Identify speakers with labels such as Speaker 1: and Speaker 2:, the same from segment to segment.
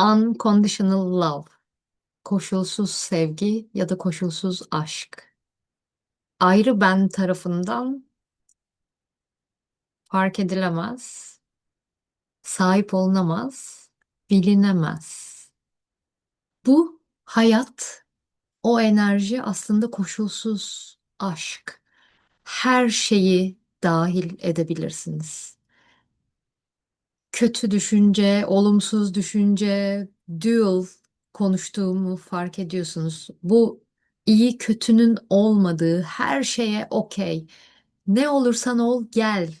Speaker 1: Unconditional love. Koşulsuz sevgi ya da koşulsuz aşk. Ayrı ben tarafından fark edilemez, sahip olunamaz, bilinemez. Bu hayat, o enerji aslında koşulsuz aşk. Her şeyi dahil edebilirsiniz. Kötü düşünce, olumsuz düşünce, dual konuştuğumu fark ediyorsunuz. Bu iyi kötünün olmadığı her şeye okey. Ne olursan ol gel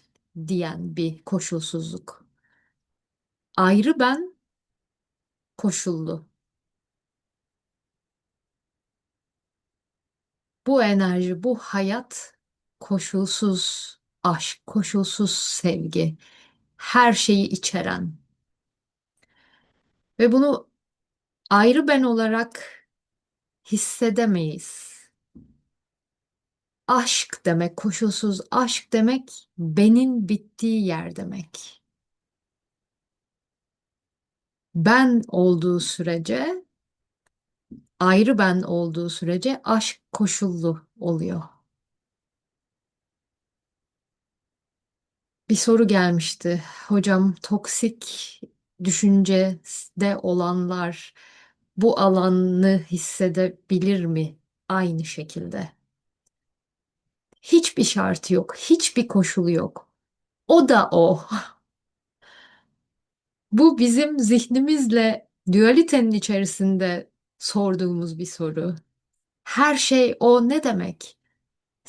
Speaker 1: diyen bir koşulsuzluk. Ayrı ben koşullu. Bu enerji, bu hayat koşulsuz aşk, koşulsuz sevgi, her şeyi içeren. Ve bunu ayrı ben olarak hissedemeyiz. Aşk demek, koşulsuz aşk demek, benin bittiği yer demek. Ben olduğu sürece, ayrı ben olduğu sürece aşk koşullu oluyor. Bir soru gelmişti. Hocam toksik düşüncede olanlar bu alanı hissedebilir mi aynı şekilde? Hiçbir şartı yok, hiçbir koşulu yok. O da o. Bu bizim zihnimizle dualitenin içerisinde sorduğumuz bir soru. Her şey o ne demek?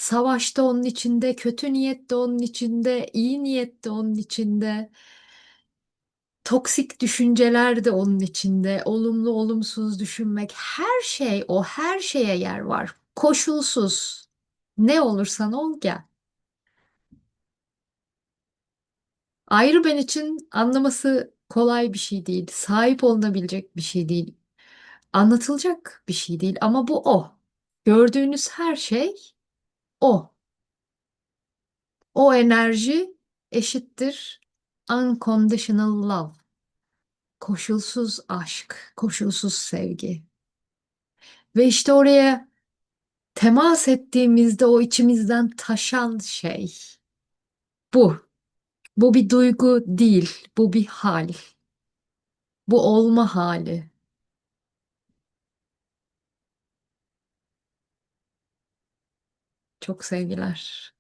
Speaker 1: Savaşta onun içinde, kötü niyette onun içinde, iyi niyette onun içinde. Toksik düşünceler de onun içinde, olumlu olumsuz düşünmek, her şey o, her şeye yer var. Koşulsuz. Ne olursan ol gel. Ayrı ben için anlaması kolay bir şey değil, sahip olunabilecek bir şey değil, anlatılacak bir şey değil ama bu o. Gördüğünüz her şey o. O enerji eşittir unconditional love. Koşulsuz aşk, koşulsuz sevgi. Ve işte oraya temas ettiğimizde o içimizden taşan şey bu. Bu bir duygu değil, bu bir hal. Bu olma hali. Çok sevgiler.